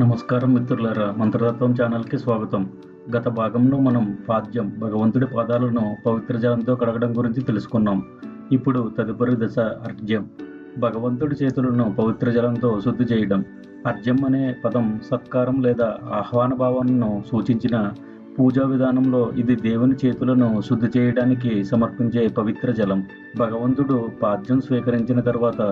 నమస్కారం మిత్రులారా మంత్రతత్వం ఛానల్కి స్వాగతం. గత భాగంలో మనం పాద్యం భగవంతుడి పాదాలను పవిత్ర జలంతో కడగడం గురించి తెలుసుకున్నాం. ఇప్పుడు తదుపరి దశ అర్జ్యం భగవంతుడి చేతులను పవిత్ర జలంతో శుద్ధి చేయడం. అర్జ్యం అనే పదం సత్కారం లేదా ఆహ్వాన భావనను సూచించిన పూజా విధానంలో ఇది దేవుని చేతులను శుద్ధి చేయడానికి సమర్పించే పవిత్ర జలం. భగవంతుడు పాద్యం స్వీకరించిన తర్వాత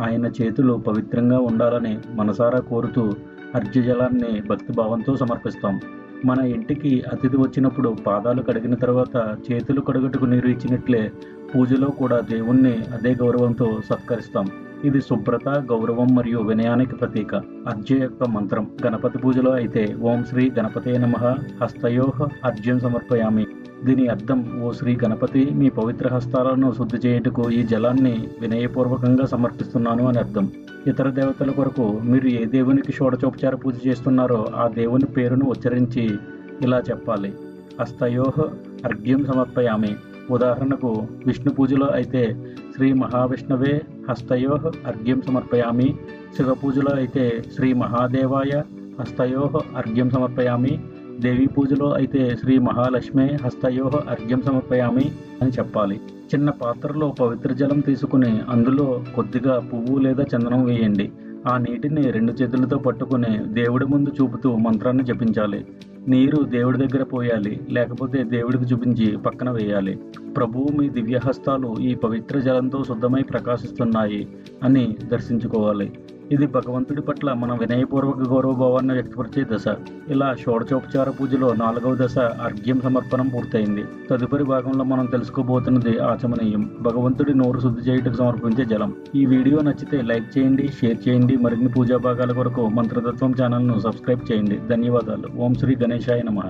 ఆయన చేతులు పవిత్రంగా ఉండాలని మనసారా కోరుతూ అర్ఘ్య జలాన్ని భక్తిభావంతో సమర్పిస్తాం. మన ఇంటికి అతిథి వచ్చినప్పుడు పాదాలు కడిగిన తర్వాత చేతులు కడుగుటకు నీరు ఇచ్చినట్లే పూజలో కూడా దేవుణ్ణి అదే గౌరవంతో సత్కరిస్తాం. ఇది శుభ్రత గౌరవం మరియు వినయానికి ప్రతీక. అర్ఘ్య యొక్క మంత్రం. గణపతి పూజలో అయితే ఓం శ్రీ గణపతే నమ. హస్తయోహ అర్ఘ్యం సమర్పయామి. దీని అర్థం ఓ శ్రీ గణపతి మీ పవిత్ర హస్తాలను శుద్ధి చేయుటకు ఈ జలాన్ని వినయపూర్వకంగా సమర్పిస్తున్నాను అని అర్థం. ఇతర దేవతల కొరకు మీరు ఏ దేవునికి షోడచోపచార పూజ చేస్తున్నారో ఆ దేవుని పేరును ఉచ్చరించి ఇలా చెప్పాలి. హస్తయోహ అర్ఘ్యం సమర్పయామి. ఉదాహరణకు విష్ణు పూజలో అయితే శ్రీ మహావిష్ణవే హస్తయోహ అర్ఘ్యం సమర్పయామి. శివ పూజలో అయితే శ్రీ మహాదేవాయ హస్తయోహ అర్ఘ్యం సమర్పయామి. దేవీ పూజలో అయితే శ్రీ మహాలక్ష్మి హస్తయోహ అర్ఘ్యం సమర్పయామి అని చెప్పాలి. చిన్న పాత్రలో పవిత్ర జలం తీసుకుని అందులో కొద్దిగా పువ్వు లేదా చందనం వేయండి. ఆ నీటిని రెండు చేతులతో పట్టుకుని దేవుడి ముందు చూపుతూ మంత్రాన్ని జపించాలి. నీరు దేవుడి దగ్గర పోయాలి లేకపోతే దేవుడికి చూపించి పక్కన వేయాలి. ప్రభువు మీ దివ్యహస్తాలు ఈ పవిత్ర జలంతో శుద్ధమై ప్రకాశిస్తున్నాయి అని దర్శించుకోవాలి. ఇది భగవంతుడి పట్ల మన వినయపూర్వక గౌరవభావాన్ని వ్యక్తపరిచే దశ. ఇలా షోడచోపచార పూజలో నాలుగవ దశ అర్ఘ్యం సమర్పణం పూర్తయింది. తదుపరి భాగంలో మనం తెలుసుకోబోతున్నది ఆచమనీయం. భగవంతుడి నోరు శుద్ధి చేయటకు సమర్పించే జలం. ఈ వీడియో నచ్చితే లైక్ చేయండి షేర్ చేయండి. మరిన్ని పూజా భాగాల కొరకు మంత్రతత్వం ఛానల్ను సబ్స్క్రైబ్ చేయండి. ధన్యవాదాలు. ఓం శ్రీ గణేశాయ నమ.